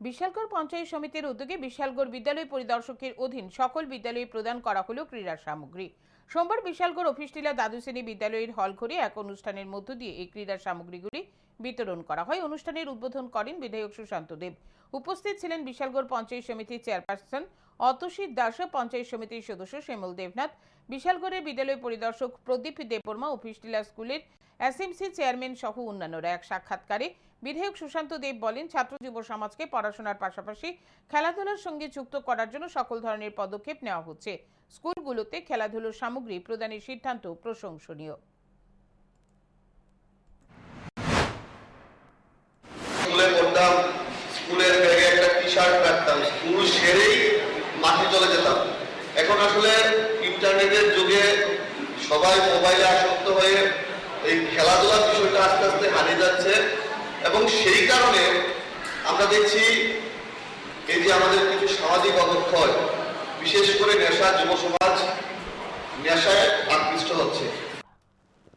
বিশালগড় পঞ্চায়েত সমিতির উদ্যোগে বিশালগড় বিদ্যালয় পরিদর্শকের অধীন সকল বিদ্যালয়ে প্রদান করা হলো ক্রীড়া সামগ্রী। সোমবার বিশালগড় অফিসটিলা দ্বাদশ শ্রেণি বিদ্যালয়ের হল ঘরে এক অনুষ্ঠানের মধ্য দিয়ে এই ক্রীড়া সামগ্রীগুলি বিতরণ করা হয়। অনুষ্ঠানের উদ্বোধন করেন বিধায়ক সুশান্ত দেব। উপস্থিত ছিলেন বিশালগড় পঞ্চায়েত সমিতির চেয়ারপারসন অতসিত দাস পঞ্চায়েত সমিতির সদস্য শ্যামল দেবনাথ। বিশালগড়ের বিদ্যালয় পরিদর্শক প্রদীপ দেববর্মা অফিসটিলা স্কুলের এসএমসি চেয়ারম্যান সহ অন্যান্যরা এক সাক্ষাৎকারে বিধায়ক সুশান্ত দেব বলেন, ছাত্র যুব সমাজকে পড়াশোনার পাশাপাশি খেলাধুলার সঙ্গে যুক্ত করার জন্য সকল ধরনের পদক্ষেপ নেওয়া হচ্ছে। স্কুলগুলোতে খেলাধুলোর সামগ্রী প্রদানের সিদ্ধান্ত প্রশংসনীয়। এখন আসলে ইন্টারনেটের যুগে সবাই মোবাইলে আসক্ত হয়ে যাচ্ছে। এবং সেই কারণে আমরা দেখছি এই যে আমাদের কিছু সামাজিক অবক্ষয়, বিশেষ করে নেশা যুব সমাজ নেশায় আকৃষ্ট হচ্ছে।